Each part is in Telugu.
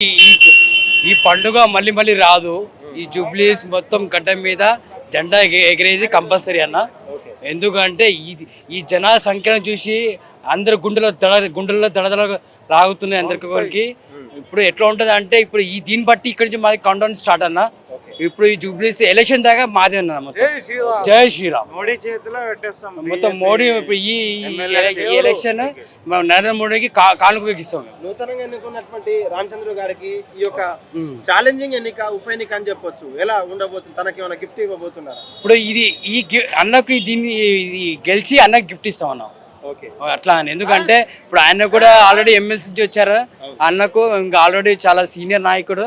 ఈ- పండుగ మళ్ళీ మళ్ళీ రాదు. ఈ జూబ్లీస్ మొత్తం గడ్డ మీద జెండా ఎగ- ఎగిరేది కంపల్సరీ అన్న. ఎందుకంటే ఇది ఈ జనా సంఖ్యను చూసి అందరు గుండెలో దడ గుండెల్లో దడదల లాగుతున్నాయి అందరికి ఇప్పుడు ఎట్లా ఉంటుంది అంటే ఇప్పుడు ఈ దీన్ని బట్టి ఇక్కడి నుంచి మాది కౌంటౌన్ స్టార్ట్ అన్న. ఇప్పుడు ఈ జూబ్లీస్ ఎలక్షన్ దాకా మాదే అన్న మొత్తం. జై శ్రీరామ్. మోడీ చేతిలో పెట్టేస్తాం. మొత్తం మోడీ ఇప్పుడు ఈ ఈ ఎల- ఈ ఎలక్షన్ నరేంద్ర మోడీకి కా- కానుకగా ఇస్తాం. నూతనంగా ఎన్నుకున్నటువంటి రామచంద్ర గారికి ఈ యొక్క ఛాలెంజింగ్ ఎన్నిక ఉప ఎన్నిక అని చెప్పొచ్చు. ఎలా ఉండబోతుంది? తనకి ఏమైనా గిఫ్ట్ ఇవ్వబోతున్నారా? ఇప్పుడు ఇది ఈ అన్నకు దీన్ని గెలిచి అన్నకు గిఫ్ట్ ఇస్తాం అన్నాం. అట్లా అని. ఎందుకంటే ఇప్పుడు ఆయన కూడా ఆల్రెడీ ఎమ్మెల్సీ నుంచి వచ్చారు. అన్నకు ఇంకా ఆల్రెడీ చాలా సీనియర్ నాయకుడు.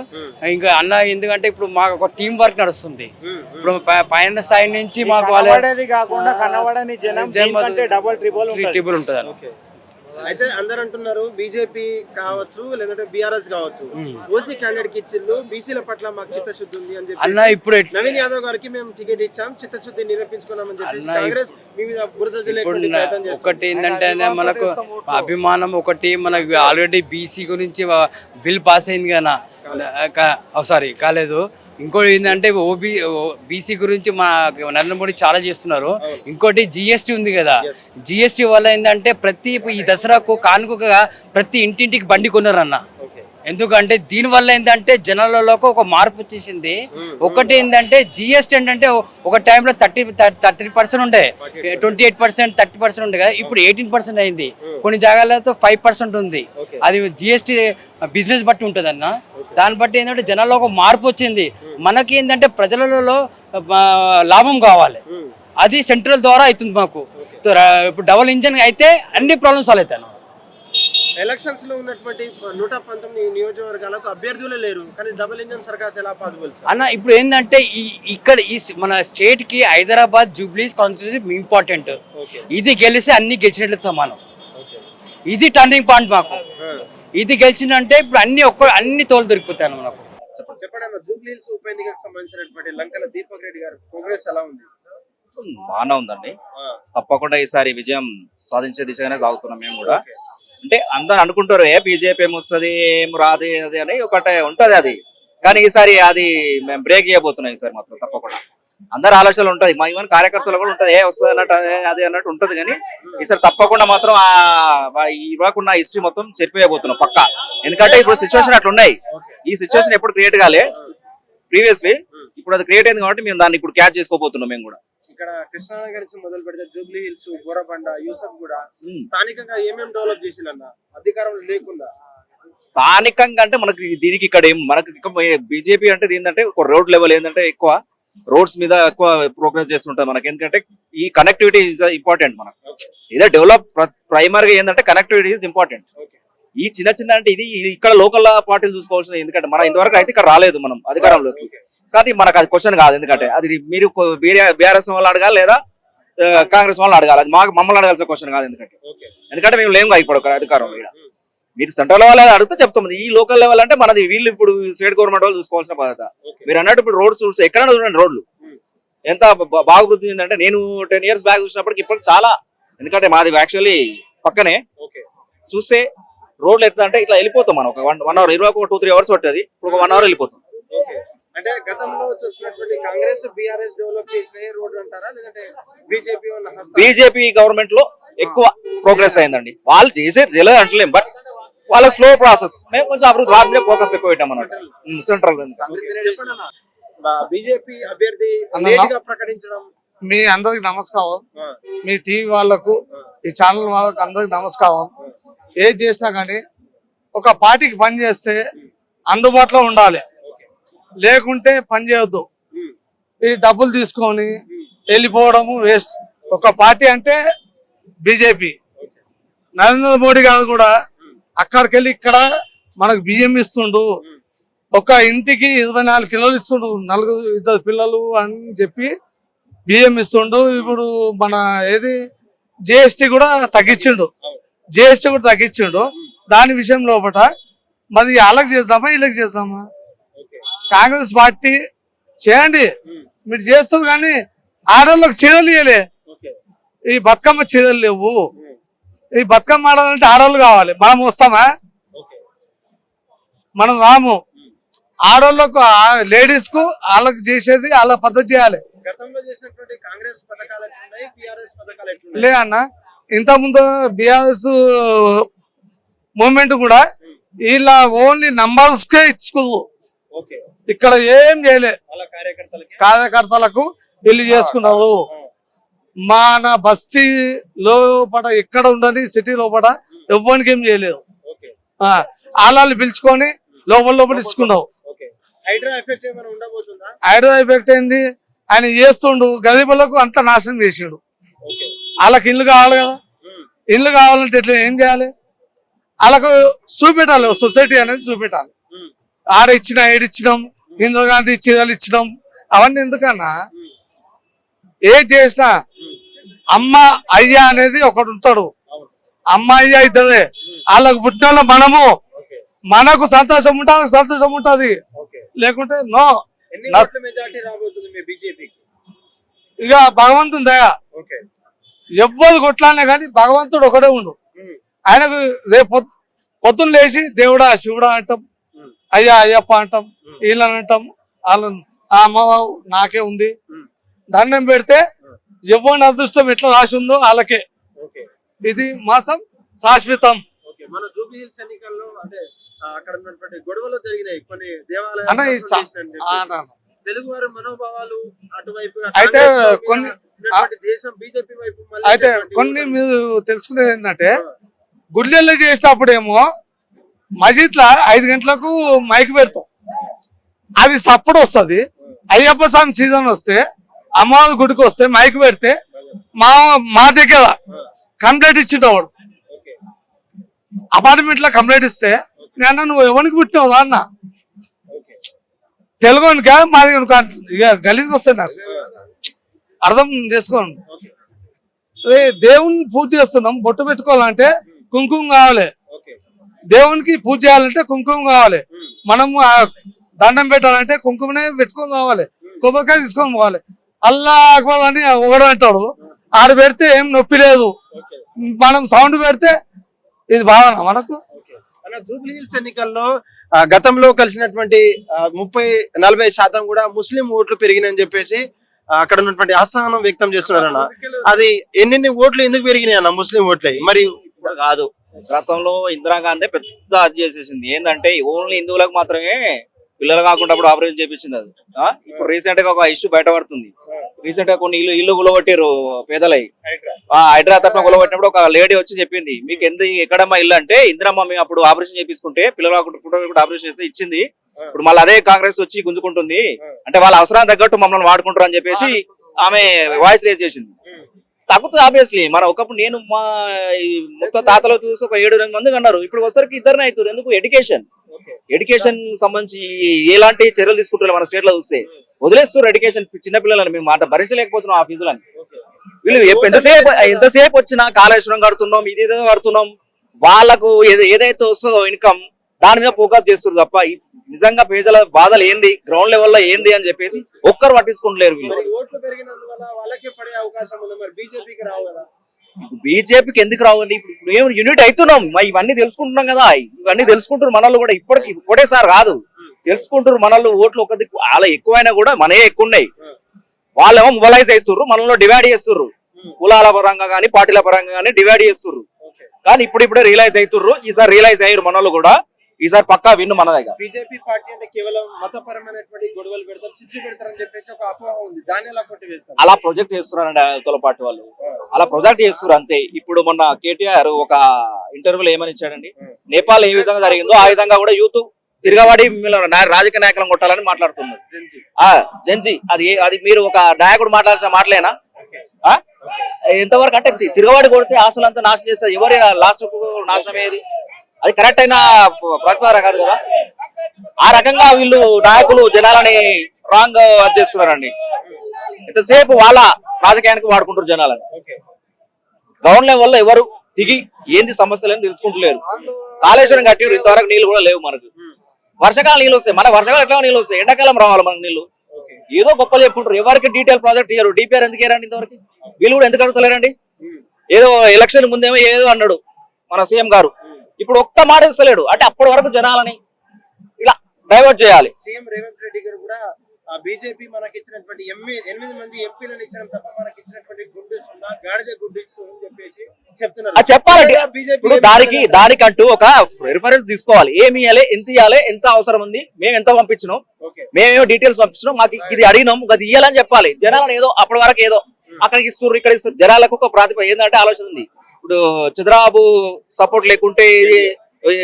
ఇంకా అన్న ఎందుకంటే ఇప్పుడు మాకు ఒక టీం వర్క్ నడుస్తుంది. ఇప్పుడు పైన స్థాయి నుంచి మాకు వాళ్ళ ట్రిపుల్ ఉంటుంది. అయితే అందరు అంటున్నారు బీజేపీ కావచ్చు లేదంటే బీఆర్ఎస్ కావచ్చు. ఓసీ క్యాండిడేట్కి ఇచ్చిళ్ళు బీసీల పట్ల మాకు చిత్తశుద్ధి ఉంది అని చెప్పి అన్న ఇప్పుడు నవీన్ యాదవ్ గారికి మేము టికెట్ ఇచ్చాం చిత్తశుద్ధి నిరూపించుకున్నామని అన్న, కాంగ్రెస్ మీ మీద బురద ఒకటి ఏంటంటే మనకు అభిమానం ఒకటి మనకు ఆల్రెడీ బీసీ గురించి బిల్ పాస్ అయింది కదా సారీ కాలేదు. ఇంకోటి ఏంటంటే ఓబీ బీసీ గురించి మా నరేంద్ర మోడీ చాలా చేస్తున్నారు. ఇంకోటి జిఎస్టీ ఉంది కదా. జిఎస్టీ వల్ల ఏంటంటే ప్రతి ఈ దసరాకు కానుకగా ప్రతి ఇంటింటికి బండి కొన్నారన్న. ఎందుకంటే దీని వల్ల ఏంటంటే జనాలలోకి ఒక మార్పు వచ్చేసింది. ఒకటి ఏంటంటే జిఎస్టీ ఏంటంటే ఒక టైంలో థర్టీ థర్టీ పర్సెంట్ ఉండే. Twenty eight percent thirty percent ఉండే కదా. ఇప్పుడు ఎయిటీన్ పర్సెంట్ అయింది. కొన్ని జాగాలతో ఫైవ్ పర్సెంట్ ఉంది. అది జిఎస్టీ బిజినెస్ బట్టి ఉంటుంది అన్న దాన్ని బట్టి ఏంటంటే జనాల్లో ఒక మార్పు వచ్చింది. మనకి ఏంటంటే ప్రజలలో లాభం కావాలి. అది సెంట్రల్ ద్వారా అవుతుంది మాకు. ఇప్పుడు డబల్ ఇంజన్ అయితే అన్ని ప్రాబ్లమ్స్ సాల్వ్ అవుతాయి అన్న. ఎలక్షన్స్లో ఉన్నటువంటి నూట పంతొమ్మిది నియోజకవర్గాలకు అభ్యర్థులే లేరు. కానీ డబుల్ ఇంజన్ సర్కాస్ ఎలా పాసిబుల్ సార్ అన్న ఇప్పుడు ఏంటంటే ఈ ఇక్కడ ఈ మన స్టేట్కి Hyderabad Jubilees constituency important okay ఇది గెలిస్తే అన్ని గెలిచినట్లు సమానం. ఓకే ఇది టర్నింగ్ పాయింట్ మాకు. ఇది గెలిచిందంటే ఇప్పుడు అన్ని ఒక్క అన్ని తోలు దొరికిపోతాయి అన్న మనకు. చెప్పండి. అన్న జూబ్లీ హిల్స్ ఉప ఎన్నికకు సంబంధించినటువంటి లంకల దీపక్ రెడ్డి గారు ప్రోగ్రెస్ ఎలా ఉంది? బాగానే ఉందండి. తప్పకుండా ఈసారి విజయం సాధించే దిశగానే సాగుతున్నాం మేము కూడా. అంటే అందరు అనుకుంటారు ఏ బీజేపీ ఏమొస్తుంది ఏం రాదు అది అని ఒకటే ఉంటది అది. కానీ ఈసారి అది మేము బ్రేక్ చేయబోతున్నాం ఈసారి మాత్రం తప్పకుండా. అందరు ఆలోచనలు ఉంటుంది. మా ఈవెన్ కార్యకర్తలు కూడా ఉంటది ఏ వస్తుంది అన్నట్టు అది అన్నట్టు ఉంటది కానీ ఈసారి తప్పకుండా మాత్రం ఆ ఇవ్వకుండా హిస్టరీ మొత్తం చెరిపోయబోతున్నాం పక్క. ఎందుకంటే ఇప్పుడు సిచ్యువేషన్ అట్లున్నాయి. ఈ సిచ్యువేషన్ ఎప్పుడు క్రియేట్ కాలే. ప్రీవియస్లీ ఇప్పుడు అది క్రియేట్ అయింది కాబట్టి మేము దాన్ని ఇప్పుడు క్యాచ్ చేసుకోబోతున్నాం మేము కూడా. ఇక్కడ కృష్ణానగర్ నుంచి మొదలు పెడితే జూబ్లీ హిల్స్ బోరబండ యూసఫ్ కూడా. స్థానికంగా ఏమేం డెవలప్ చేసిందన్న అధికారంలో లేకుండా? స్థానికంగా అంటే మనకి దీనికి ఇక్కడ ఏం మనకి బీజేపీ అంటే ఏంటంటే ఒక రోడ్ లెవెల్ ఏంటంటే ఎక్కువ రోడ్స్ మీద ఎక్కువ ప్రోగ్రెస్ చేస్తుంటారు మనకి. ఎందుకంటే ఈ కనెక్టివిటీ ఇస్ ఇంపార్టెంట్ మనకు. ఇదే డెవలప్ ప్రైమరీగా ఏంటంటే కనెక్టివిటీ ఇస్ ఇంపార్టెంట్ ఈ చిన్న చిన్న అంటే ఇది ఇక్కడ లోకల్ పార్టీలు చూసుకోవాల్సింది ఎందుకంటే మన ఇంతవరకు అయితే ఇక్కడ రాలేదు మనం అధికారంలోకి. కానీ మనకు అది క్వశ్చన్ కాదు ఎందుకంటే అది మీరు బీఆర్ఎస్ వాళ్ళు అడగాలి లేదా కాంగ్రెస్ వాళ్ళు అడగాలి. అది మాకు మమ్మల్ని అడగాల్సిన క్వశ్చన్ కాదు ఎందుకంటే. ఎందుకంటే మేము లేము ఇప్పుడు అధికారంలో ఇక్కడ మీరు సెంట్రల్ లెవెల్ అడిగితే చెప్తాం. ఈ లోకల్ లెవెల్ అంటే మనది వీళ్ళు ఇప్పుడు స్టేట్ గవర్నమెంట్ వాళ్ళు చూసుకోవాల్సిన బాధ్యత. మీరు అన్నట్టు ఇప్పుడు రోడ్స్ చూస్తే ఎక్కడ చూడండి రోడ్లు. ఎంత బా- బాగా వృద్ధి చెందిందంటే నేను టెన్ ఇయర్స్ బ్యాక్ చూసినప్పటికి ఇప్పుడు చాలా ఎందుకంటే మాది యాక్చువల్లీ పక్కనే చూస్తే రోడ్లు ఎట్లా అంటే ఇట్లా వెళ్ళిపోతాం మనం. ఒక వన్ వన్ అవర్ ఇరవై ఒక టూ త్రీ అవర్స్ పట్టేది ఇప్పుడు ఒక వన్ అవర్ వెళ్ళిపోతాం. ఓకే. అంటే గతంలో చూసుకున్నటువంటి కాంగ్రెస్ బీఆర్ఎస్ డెవలప్ చేసిన ఏ రోడ్ అంటారా? లేదంటే బీజేపీ బీజేపీ గవర్నమెంట్లో ఎక్కువ ప్రోగ్రెస్ అయిందండి. వాళ్ళు చేసే చేయలేదు అంటలేం బట్ వాళ్ళ స్లో ప్రాసెస్ మేము కొంచెం అభివృద్ధి వాటి మీద ఫోకస్ ఎక్కువ పెట్టాం అన్నట్టు సెంట్రల్ బీజేపీ అభ్యర్థి ప్రకటించడం? మీ అందరికి నమస్కారం. మీ టీవీ వాళ్ళకు ఈ ఛానల్ వాళ్ళకు అందరికి నమస్కారం. ఏది చేసినా కానీ ఒక పార్టీకి పని చేస్తే అందుబాటులో ఉండాలి. లేకుంటే పని చేయొద్దు. ఈ డబ్బులు తీసుకొని వెళ్ళిపోవడము వేస్ట్. ఒక పార్టీ అంటే బీజేపీ. నరేంద్ర మోడీ గారు కూడా అక్కడికి వెళ్ళి ఇక్కడ మనకు బియ్యం ఇస్తుండు. ఒక ఇంటికి ఇరవై నాలుగు కిలోలు ఇస్తుండు. నలుగురు ఇద్దరు పిల్లలు అని చెప్పి బియ్యం ఇస్తుండు. ఇప్పుడు మన ఏది జిఎస్టీ కూడా తగ్గించిండు. జిఎస్టీ కూడా తగ్గించిండు. దాని విషయం లోపల మరి వాళ్ళకి చేద్దామా వీళ్ళకి చేద్దామా? కాంగ్రెస్ పార్టీ చేయండి. మీరు చేస్తుంది కానీ ఆడవాళ్ళకి చీరలు ఇవ్వలే ఈ బతుకమ్మ చీరలు లేవు. ఈ బతుకమ్మ ఆడాలంటే ఆడవాళ్ళు కావాలి. మనం వస్తామా? మనం రాము. ఆడోళ్ళకు లేడీస్కు వాళ్ళకి చేసేది వాళ్ళ పద్ధతి చేయాలి. లే అన్న. ఇంత ముందు బిఆర్ఎస్ మూమెంట్ కూడా వీళ్ళ ఓన్లీ నంబర్స్ కే ఇచ్చుకోదు ఇక్కడ ఏం చేయలే. కార్యకర్తలకి? వీళ్ళు చేసుకున్నారు. మన బస్తీ లోపల ఎక్కడ ఉండని సిటీ లోపల ఎవ్వరికి ఏం చేయలేదు. ఓకే. ఆ, వాళ్ళని పిలుచుకొని లోపల లోపల ఇచ్చుకున్నావు హైడ్రా ఎఫెక్ట్ అయింది ఆయన చేస్తుండు గరీబులకు అంత నాశనం చేసిండు. వాళ్ళకి ఇల్లు కావాలి కదా. ఇల్లు కావాలంటే ఎట్లా ఏం చేయాలి? వాళ్ళకు చూపెట్టాలి సొసైటీ అనేది చూపెట్టాలి. ఆడ ఇచ్చిన ఏడిచ్చినాం ఇందిరాగాంధీ చీరలు ఇచ్చినాం అవన్నీ ఎందుకన్నా? ఏ చేసినా అమ్మ అయ్య అనేది ఒకడు ఉంటాడు. అమ్మ అయ్య ఇద్దరే. వాళ్ళకు పుట్టిన వాళ్ళం మనము మనకు సంతోషం ఉంటే సంతోషం ఉంటది. లేకుంటే నో. ఇక భగవంతుని దయ. ఎవ్వరు కొట్లాడినా కానీ భగవంతుడు ఒకడే ఉండు. ఆయనకు రేపు పొద్దు- పొద్దున్న లేచి దేవుడా శివుడా అంటాం. అయ్యా అయ్యప్ప అంటాం. వీళ్ళని అంటాం. వాళ్ళని ఆ అమ్మవారు నాకే ఉంది. దండం పెడితే ఎవరి అదృష్టం ఎట్లా రాసి ఉందో వాళ్ళకే ఇది మాసం శాశ్వతం. ఓకే. మన జూబ్లీ హిల్స్ ఎన్నికల్లో అంటే ఆ, అక్కడ ఉన్నటువంటి గొడవలు జరిగినాయి. కొన్ని దేవాలయాలు మనోభావాలు అటువైపు అయితే కొన్ని- దేశం బీజేపీ వైపు అయితే కొన్ని. మీరు తెలుసుకునేది ఏంటంటే గుడ్లెల్లో చేసేటప్పుడేమో మసీద్లో ఐదు గంటలకు మైక్ పెడతాం. అది సప్పుడు వస్తుంది. అయ్యప్ప స్వామి సీజన్ వస్తే అమ్మవారి గుడికి వస్తే మైక్ పెడితే మా మా దగ్గర కంప్లైంట్ ఇచ్చేటవాడు ఓకే. అపార్ట్మెంట్లో కంప్లైంట్ ఇస్తే నేను నువ్వు ఎవరికి పుట్టినావు అన్న? తెలుగునికా మాది. ఇక గలీజ్కి వస్తాయి నాకు. అర్థం చేసుకోండి అదే దేవుని పూజ చేస్తున్నాం బొట్టు పెట్టుకోవాలంటే కుంకుమ కావాలి. దేవునికి పూజ చేయాలంటే కుంకుమ కావాలి. మనము దండం పెట్టాలంటే కుంకుమనే పెట్టుకొని రావాలి కొబ్బరికాయ తీసుకొని పోవాలి. అల్లా అని ఒకడు అంటాడు ఆడ పెడితే ఏం నొప్పి లేదు. మనం సౌండ్ పెడితే ఇది బాగా మనకు. జూబ్లీ హిల్స్ ఎన్నికల్లో గతంలో కలిసినటువంటి ముప్పై నలభై శాతం కూడా ముస్లిం ఓట్లు పెరిగినాయని చెప్పేసి అక్కడ ఉన్నటువంటి అసహనం వ్యక్తం చేస్తున్నారన్న అది ఎన్నెన్ని ఓట్లు ఎందుకు పెరిగినాయి అన్న ముస్లిం ఓట్లే? మరి కాదు. గతంలో ఇందిరాగాంధీ పెద్ద అది చేసేసింది. ఏంటంటే ఓన్లీ హిందువులకు మాత్రమే పిల్లలు కాకుండా అప్పుడు ఆపరేషన్ చేపించింది అది? ఇప్పుడు రీసెంట్గా ఒక ఇష్యూ బయటపడుతుంది. రీసెంట్గా కొన్ని ఇల్లు ఇల్లు గులగొట్టారు పేదలై. హైదరాబాద్ తరఫున గులగొట్టినప్పుడు ఒక లేడీ వచ్చి చెప్పింది మీకు ఎందుకు ఎక్కడమ్మా ఇల్లు అంటే ఇందిరమ్మ మేము అప్పుడు ఆపరేషన్ చేపించుకుంటే పిల్లలు కూడా ఆపరేషన్ చేస్తే ఇచ్చింది. ఇప్పుడు మళ్ళీ అదే కాంగ్రెస్ వచ్చి గుంజుకుంటుంది. అంటే వాళ్ళ అవసరానికి తగ్గట్టు మమ్మల్ని వాడుకుంటారు అని చెప్పేసి ఆమె వాయిస్ రేజ్ చేసింది. తగ్గుతుంది ఆబ్వియస్లీ మన ఒకప్పుడు నేను మా మొత్తం తాతలో చూసి ఒక ఏడు ఎనిమిది మంది అన్నారు. ఇప్పుడు వచ్చరికి ఇద్దరిని అవుతారు ఎందుకు? ఎడ్యుకేషన్ ఎడ్యుకేషన్ సంబంధించి ఎలాంటి చర్యలు తీసుకుంటారు మన స్టేట్లో చూస్తే? వదిలేస్తారు ఎడ్యుకేషన్ చిన్న పిల్లలని. మేము మాట భరించలేకపోతున్నాం ఆ ఫీజులని వీళ్ళు ఎంతసేపు ఎంతసేపు వచ్చినా కాళేశ్వరం కడుతున్నాం ఇది ఏదో కడుతున్నాం వాళ్ళకు ఏది- ఏదైతే వస్తుందో ఇన్కమ్ దాని మీద ఫోకస్ చేస్తారు తప్ప నిజంగా పేదల బాధలు ఏంది గ్రౌండ్ లెవెల్లో ఏంది అని చెప్పేసి ఒక్కరు పట్టించుకుంటలేరు వీళ్ళు. బీజేపీకి కదా. ఎందుకు రావండి? ఇప్పుడు మేము యూనిట్ అవుతున్నాం ఇవన్నీ తెలుసుకుంటున్నాం కదా ఇవన్నీ తెలుసుకుంటారు మనల్ని కూడా ఇప్పటికి ఒకటేసారి రాదు తెలుసుకుంటారు మనల్ని ఓట్లు ఒక దిక్కు వాళ్ళ ఎక్కువైనా కూడా మనయే ఎక్కువ ఉన్నాయి. వాళ్ళేమో మొబలైజ్ చేస్తుర్రు మనల్ని డివైడ్ చేస్తుర్రు. కులాల పరంగా కానీ పార్టీల పరంగా కానీ డివైడ్ చేస్తుర్రు. కానీ ఇప్పుడు ఇప్పుడే రియలైజ్ అవుతుర్రు ఈసారి రియలైజ్ అయ్యారు మనల్ని కూడా. ఈసారి పక్కా విన్ను మన దగ్గర బీజేపీ పార్టీ అంటే కేవలం మతపరమైనటువంటి గొడవలు పెడతారు చిచ్చు పెడతారని చెప్పేసి ఒక అపోహ ఉంది. దాన్ని ఎలా కొట్టివేస్తారు? అలా ప్రొజెక్ట్ చేస్తున్నారండి అవతల పార్టీ వాళ్ళు. అలా ప్రొజెక్ట్ చేస్తున్నారు అంతే. ఇప్పుడు మొన్న కేటీఆర్ ఒక ఇంటర్వ్యూలో ఏమని ఇచ్చాడండి? నేపాల్ ఏ విధంగా జరిగిందో ఆ విధంగా కూడా యూత్ తిరగబడి మిమ్మల్ని రాజకీయ నాయకులను కొట్టాలని మాట్లాడుతున్నారు. Gen Z. Gen Z. అది అది మీరు ఒక నాయకుడు మాట్లాడాల్సిన మాటలేనా? ఆ? ఎంతవరకు అంటే తిరగబడి కొడితే ఆస్తులంతా నాశనం చేస్తారు ఎవరి లాస్ట్ నాశనం ఏది? అది కరెక్ట్ అయిన ప్రతిపాదన కాదు కదా? ఆ రకంగా వీళ్ళు నాయకులు జనాలని రాంగ్ అది చేస్తున్నారండి. ఎంతసేపు వాళ్ళ రాజకీయానికి వాడుకుంటారు జనాలని. గ్రౌండ్ లెవెల్లో ఎవరు దిగి ఏంది సమస్యలు తెలుసుకుంటలేరు. కాళేశ్వరం కట్టిరు ఇంతవరకు నీళ్ళు కూడా లేవు మనకు. వర్షాకాలం నీళ్ళు వస్తాయి. మన వర్షాకాలం ఎట్లా నీళ్ళు వస్తాయి? ఎండాకాలం రావాలి మనకు నీళ్ళు ఏదో గొప్పలు చెప్పుకుంటారు ఎవరికి డీటెయిల్ ప్రాజెక్ట్ ఇయ్యరు. డిపిఆర్ ఎందుకు ఇయ్యారండి ఇంతవరకు? వీళ్ళు కూడా ఎందుకు అడుగుతలేరండి? ఏదో ఎలక్షన్ ముందేమో ఏదో అన్నాడు మన సీఎం గారు. ఇప్పుడు ఒక్క మాట ఇస్తలేడు. అంటే అప్పటి వరకు జనాలని డైవర్ట్ చేయాలి. సీఎం రేవంత్ రెడ్డి గారు కూడా బీజేపీ మనకి ఇచ్చినటువంటి ఎంఏ ఎనిమిది మంది ఎంపీలను ఇచ్చిన తప్ప మనకి ఇచ్చినటువంటి గుడ్డు సున్నా గాడిద గుడ్డు ఇస్తుందని చెప్పేసి చెప్తున్నారు. చెప్పాలండి ఇప్పుడు దానికి దానికంటూ ఒక రిఫరెన్స్ తీసుకోవాలి. ఏమి ఇవ్వాలి ఎంత ఇవ్వాలి ఎంత అవసరం ఉంది మేము ఎంత పంపించినాం మేమేమో డీటెయిల్స్ పంపించినాం మాకు ఇది అడిగినాం అది ఇవ్వాలని చెప్పాలి. జనాలను ఏదో అప్పటి వరకు ఏదో అక్కడికి ఇస్తున్నారు ఇక్కడ జనాలకు ఒక ప్రాతిప ఏంటంటే ఆలోచన ఉంది. ఇప్పుడు చంద్రబాబు సపోర్ట్ లేకుంటే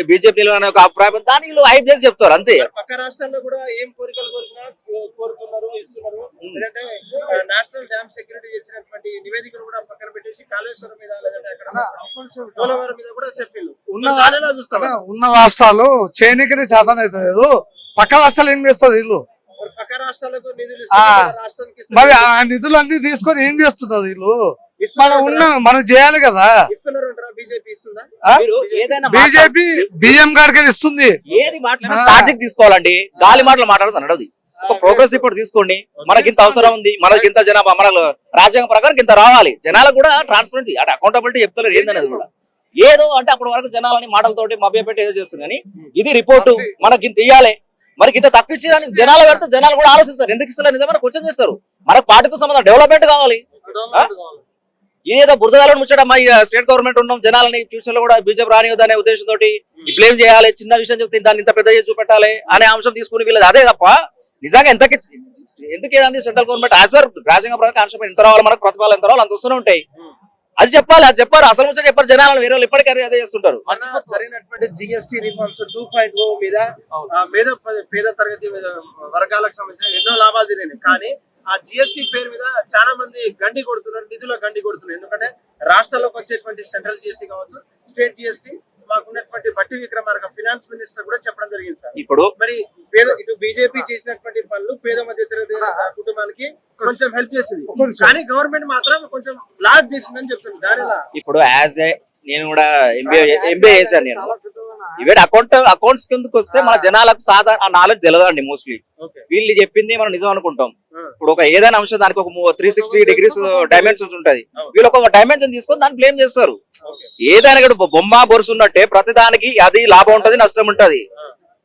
బీజేపీ నిలవనే ఒక అభిప్రాయం. దాని వీళ్ళు హైప్ చేసి చెప్తారు అంతే. పక్క రాష్ట్రాల్లో కూడా ఏం కోరికలు కోరుతున్నారు ఇస్తున్నారు. లేదంటే నేషనల్ డ్యామ్ సెక్యూరిటీ ఇచ్చినటువంటి నివేదికలు కూడా పక్కన పెట్టేసి కాళేశ్వరం మీద లేదంటే అక్కడ పోలవరం మీద కూడా చెప్పిండు ఉన్న దానిలో చూస్తాం ఉన్న రాష్ట్రాలు చేయనీకనే చేతన అవుతుంది పక్క రాష్ట్రాలు ఏం చేస్తుంది వీళ్ళు? పక్క రాష్ట్రాలకు నిధులు మరి. ఆ నిధులన్నీ తీసుకొని ఏం చేస్తున్నారు వీళ్ళు? మనం ఇస్తున్నారు ఉన్న మనం చేయాలి కదా. ఇస్తున్నారు బీజేపీ ఇస్తుందా? ఆ? మీరు ఏదైనా బీజేపీ బియ్యం కాడికి ఇస్తుంది. ఏది తీసుకోవాలండి. గాలి మాటలు మాట్లాడదు నడవది ఒక ప్రోగ్రెస్ రిపోర్ట్ తీసుకోండి. మనకి ఇంత అవసరం ఉంది మనకి ఇంత జనాభా మన రాజ్యాంగ ప్రకారం ఇంత రావాలి. జనాలకు కూడా ట్రాన్స్పరెన్సీ అంటే అకౌంటబిలిటీ చెప్తలేరు ఏందనేది కూడా. ఏదో అంటే అప్పటి వరకు జనాలని మాటలతోటి మభ్యపెట్టి ఏదో చేస్తుంది కానీ ఇది రిపోర్టు మనకి ఇంత ఇయ్యాలి. మనకి ఇంత తక్కువ ఇచ్చేదాన్ని జనాలు పెడితే జనాలు కూడా ఆలోచిస్తారు. ఎందుకు ఇస్తారు నిజమైన క్వశ్చన్ చేస్తారు. మనకు పార్టీతో సంబంధం డెవలప్మెంట్ కావాలి. ఏదో బురదగాలను మా స్టేట్ గవర్నమెంట్ ఉన్నాం జనాలని ఫ్యూచర్లో కూడా బీజేపీ రానివద్దనే ఉద్దేశంతో బ్లేమ్ చేయాలి చిన్న విషయం చెప్తే దాన్ని ఇంత పెద్ద చూపెట్టాలి అనే అంశం తీసుకుని వీళ్ళది అదే తప్ప నిజంగా ఎంతకి ఎందుకు ఏదండి సెంట్రల్ గవర్నమెంట్ యాజ్ పర్ రాజ్యాంగ ప్రకారం కాన్స్టిట్యూషన్ ఎంత రావాలి మనకు ప్రతిఫలం ఎంత రావాలి అంత వస్తూనే ఉంటాయి. అది చెప్పాలి అది చెప్పారు. అసలు ముచ్చట చెప్పారు జనాలు వేరే వాళ్ళు ఇప్పటికీ అదే- చేస్తుంటారు. జరిగినటువంటి GST reforms two point O మీద పేద పేద తరగతి వర్గాలకు సంబంధించిన ఎన్నో లాభాలు జరిగినాయి కానీ ఆ జిఎస్టి పేరు మీద చాలా మంది గండి కొడుతున్నారు నిధుల గండి కొడుతున్నారు. ఎందుకంటే రాష్ట్రాల్లోకి వచ్చేటువంటి సెంట్రల్ జిఎస్టి కావచ్చు స్టేట్ జిఎస్టి మాకున్నటువంటి బట్టి విక్రమార్క ఫినాన్స్ మినిస్టర్ కూడా చెప్పడం జరిగింది సార్. ఇప్పుడు? మరి పేద ఇటు బీజేపీ చేసినటువంటి పనులు పేద మధ్య తరగతి కుటుంబానికి కొంచెం హెల్ప్ చేసింది. కానీ గవర్నమెంట్ మాత్రం కొంచెం లాస్ చేసిందని చెప్తుంది. దానిలా ఇప్పుడు యాజ్ ఏ నేను కూడా ఎంబీఏ ఎంబీఏ చేశాను నేను. ఇవే అకౌంట్ అకౌంట్స్ కిందకి వస్తే మన జనాలకు సాధారణ నాలెడ్జ్ తెలియదండి మోస్ట్లీ ఓకే. వీళ్ళు చెప్పింది మనం నిజం అనుకుంటాం. ఇప్పుడు ఒక ఏదైనా అంశం దానికి ఒక త్రీ సిక్స్టీ డిగ్రీస్ డైమెన్షన్స్ ఉంటది. వీళ్ళు ఒక డైమెన్షన్ తీసుకొని దాన్ని బ్లేమ్ చేస్తారు. ఏదైనా కూడా బొమ్మ బొరుసు ఉన్నట్టే ప్రతి దానికి అది లాభం ఉంటది నష్టం ఉంటది.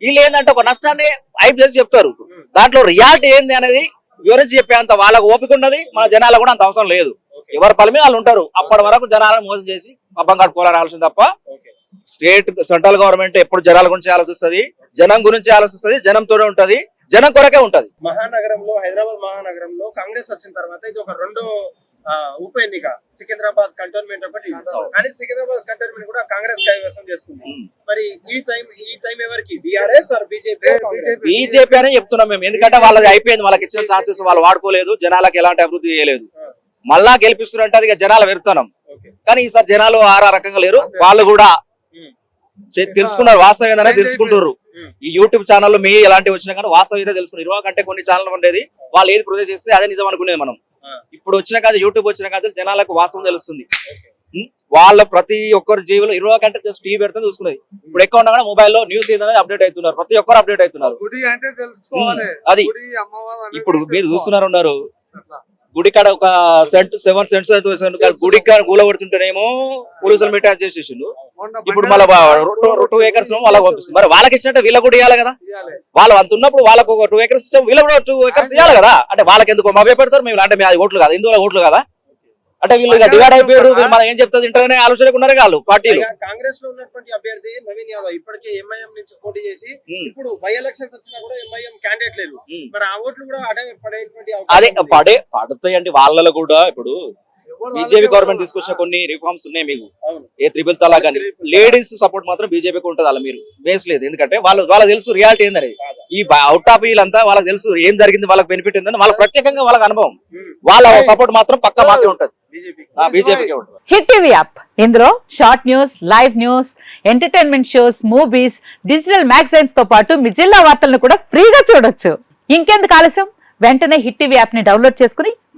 వీళ్ళు ఏంటంటే ఒక నష్టాన్ని హైప్ చేసి చెప్తారు. దాంట్లో రియాలిటీ ఏంది అనేది వివరించి చెప్పేంత వాళ్ళకి ఓపిక ఉన్నది మన జనాలకు కూడా అంత అవసరం లేదు. ఎవరి పని మీద వాళ్ళు ఉంటారు. అప్పటి వరకు జనాలను మోసం చేసి పబ్బం కట్టుకోవాలని ఆలోచన తప్ప స్టేట్ సెంట్రల్ గవర్నమెంట్ ఎప్పుడు జనాల గురించి ఆలోచిస్తుంది? జనం గురించి ఆలోచిస్తుంది జనంతోనే ఉంటది. జనం కొరకే ఉంటది. మహానగరంలో హైదరాబాద్ మహానగరంలో కాంగ్రెస్ వచ్చిన తర్వాత ఇది ఒక రెండో ఆ, ఉప ఎన్నిక. సికింద్రాబాద్ కంటోన్మెంట్ ఒకటి. కానీ సికింద్రాబాద్ కంటోన్మెంట్ కూడా కాంగ్రెస్ కైవసం చేసుకుంది. మరి ఈ టైం ఈ టైం ఎవరికి? BRS or BJP? బీజేపీ. అనే చెప్తున్నాం మేము. ఎందుకంటే వాళ్ళకి అయిపోయింది. వాళ్ళకి ఇచ్చిన ఛాన్సెస్ వాళ్ళు వాడుకోలేదు. జనాలకు ఎలాంటి అభివృద్ధి చేయలేదు. మళ్ళా గెలిపిస్తున్నట్టు అది జనాలు వెళ్తున్నాం. ఓకే. కానీ ఈసారి జనాలు ఆరా రకంగా లేరు. వాళ్ళు కూడా తెలుసుకున్నారు. వాస్తవం ఏందనే తెలుసుకుంటారు ఉమ్. ఈ యూట్యూబ్ ఛానల్లో మీ ఎలాంటివి వచ్చినా కానీ వాస్తవం ఏదో తెలుసుకున్నారు ఇరవై కంటే కొన్ని ఛానల్ ఉండేది. వాళ్ళు ఏది ప్రొజెక్ట్ చేస్తే అదే నిజం అనుకునేది మనం. ఇప్పుడు వచ్చిన కాదు యూట్యూబ్ వచ్చిన కాదు జనాలకు వాస్తవం తెలుస్తుంది. వాళ్ళ ప్రతి ఒక్కరి జీవులు ఇరవై కంటే జస్ట్ టీవీ పెడితే చూసుకునేది. ఇప్పుడు ఎక్కువ ఉన్నా కూడా మొబైల్లో న్యూస్ ఏందనేది అప్డేట్ అవుతున్నారు. ప్రతి ఒక్కరు అప్డేట్ అవుతున్నారు. అది. ఇప్పుడు మీరు. చూస్తున్నారు ఉన్నారు. గుడి కాడ ఒక సెంట్ సెవెన్ సెంట్స్ గుడి కాడ కూల కొడుతుంటేనేమో పోలీసులు మెటాచ్ చేసేసిండు. ఇప్పుడు మళ్ళీ టూ ఏకర్స్ వాళ్ళకి పంపిస్తుంది మరి వాళ్ళకి ఇచ్చినట్టు వీళ్ళకి కూడా ఇవ్వాలి కదా. వాళ్ళు అంత ఉన్నప్పుడు వాళ్ళకు ఒక టూ ఏకర్స్ ఇచ్చాం వీళ్ళకి కూడా టూ ఏకర్స్ ఇవ్వాలి కదా? అంటే వాళ్ళకి ఎందుకు మభ్య పెడతారు మేము అంటే అది ఓట్లు కదా హిందువుల ఓట్లు కదా? అంటే వీళ్ళు డివైడ్ అయిపోయారు మనం ఏం చెప్తుంది ఇంటర్నే ఆలోచనకు ఉన్నారు వాళ్ళు పార్టీలు. కాంగ్రెస్లో ఉన్నటువంటి అభ్యర్థి నవీన్ యాదవ్ ఇప్పటికే ఎంఐఎం నుంచి పోటీ చేసి ఇప్పుడు బై ఎలక్షన్స్ వచ్చినా కూడా ఎంఐఎం క్యాండిడేట్ లేదు. మరి ఆ ఓట్లు కూడా అడే పడేటువంటి అదే. పడే పడతాయండి వాళ్ళలో కూడా ఇప్పుడు. బీజేపీ గవర్నమెంట్ వాళ్ళు- తీసుకొచ్చిన కొన్ని రిఫార్మ్స్ ఉన్నాయి మీకు. అవును. ఏ త్రిబుల్ తలా కానీ లేడీస్ సపోర్ట్ మాత్రం బీజేపీకి ఉంటుంది అలా మీరు. వేస్ లేదు. ఎందుకంటే వాళ్ళు వాళ్ళకి తెలుసు రియాలిటీ ఏందని ఈ అవుట్ ఆఫ్ వీళ్ళంతా వాళ్ళకి తెలుసు ఏం జరిగింది వాళ్ళకి బెనిఫిట్ ఏందని. వాళ్ళకి ప్రత్యేకంగా వాళ్ళకి అనుభవం. వాళ్ళ సపోర్ట్ మాత్రం పక్క మాకే ఉంటుంది. బీజేపీ బీజేపీకి ఉంటుంది. హిట్ టీవీ యాప్ ఇందులో short news live news entertainment shows movies digital మ్యాగజైన్స్తో పాటు మీ జిల్లా వార్తలను కూడా ఫ్రీగా చూడొచ్చు. ఇంకెందుకు ఆలస్యం? వెంటనే హిట్ టీవీ యాప్ని డౌన్లోడ్ చేసుకుని